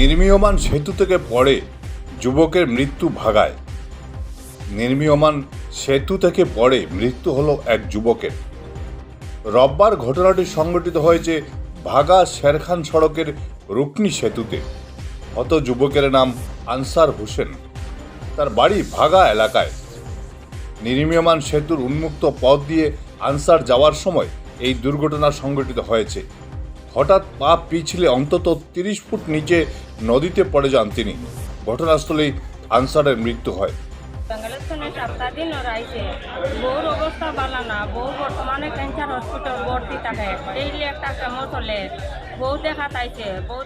নির্মীয়মান সেতু থেকে পড়ে যুবকের মৃত্যু ভাগায়। নির্মীয়মান সেতু থেকে পড়ে মৃত্যু হলো এক যুবকের। রববার ঘটনাটি সংঘটিত হয়েছে ভাগা শেরখান সড়কের রুকনি সেতুতে। হত যুবকের নাম আনসার হোসেন। তার বাড়ি ভাগা এলাকায়। নির্মীয়মান সেতুর উন্মুক্ত পথ দিয়ে আনসার যাওয়ার সময় এই দুর্ঘটনা সংঘটিত হয়েছে। হঠাৎ পা পিছলে অন্তত তিরিশ ফুট নিচে নদীতে পড়ে যান তিনি। ঘটনাস্থলেই আনসারের মৃত্যু হয়। বাংলাদেশ দিন আইছে অবস্থা বর্তমানে হসপিটাল একটা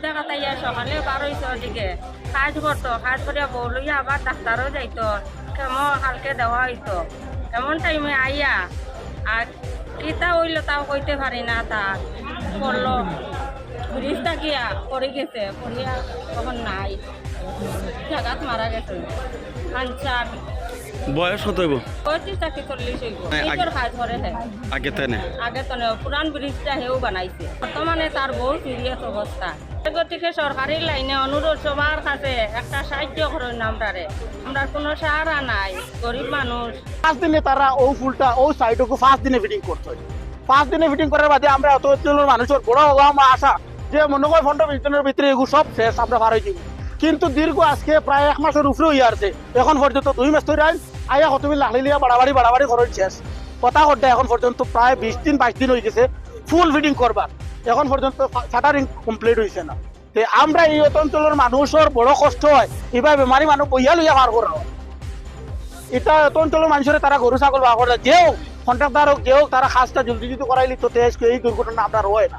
দেখা তাইয়া সকালে করতো করিয়া লইয়া আবার ডাক্তারও হালকে দেওয়া এমন টাইমে আইয়া, আর কিতা হইল তাও কইতে পারি না তা। করল। ব্রিজটা গিয়া পড়ে গেছে? পড়িয়া তখন নাই। জাগাত মারা গেছে। আনসার বয়স কত হইব? চল্লিশ হইব। মানে আগে- হে। তেনে? আগে তো না, পুরান ব্রিজটা হেও বানাইছে। বর্তমানে তার বহু সিরিয়াস অবস্থা গতিকে সরকারি লাইনে অনুরোধ সবার কাছে একটা সাহায্য করুন আমরারে আমরা কোনো সাহারা নাই। গরিব মানুষ পাঁচ দিনে তারা ও ফুলটা ও সাইডকে পাঁচ দিনে ফিটিং করতে হয়। পাঁচ দিনে ফিটিং করার বাদে আমরা অঞ্চলের মানুষের বড় হওয়া আমার আশা যে মনে হয় পনেরো ভিতরে এগুলো সব শেষ, আমরা পার হয়ে কিন্তু দীর্ঘ আজকে প্রায় এক মাসের উপরে হয়ে আছে। এখন পর্যন্ত দুই মাস ধরে আইন আইয়া কতমি লাহলি লিয়া বাড়াবাড়ি বাড়াবাড়ি খরচ শেষ। কথা করতে এখন পর্যন্ত প্রায় বিশ দিন, বাইশ দিন হয়ে গেছে ফুল ফিটিং করবার। এখন পর্যন্ত শাটারিং কমপ্লিট হয়েছে না। তে আমরা এই অঞ্চলের মানুষের বড় কষ্ট হয়, এবার বেমারি মানুষ বইয়া লইয়া পার করা হয় এটা অঞ্চলের মানুষের তারা গরু, ছাগল বা করে যেও কন্ট্রাক্টার হোক যেও তারা কাজটা জলদি জলদি করাইলি তো এই দুর্ঘটনা আপনার হয় না।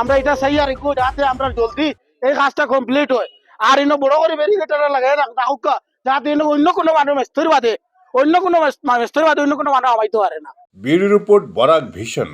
আমরা এটা চাই আর একটু যাতে আমরা জলদি এই কাজটা কমপ্লিট হয়। আর ইনো বড় করে ব্যারিকেটার লাগে রাখুক যাতে ইনো অন্য কোনো মানুষ মেস্তরি বাদে অন্য কোনো মেস্তরি বাদে অন্য কোনো মানুষ আমাইতে পারে না। Bureau report Barak vision.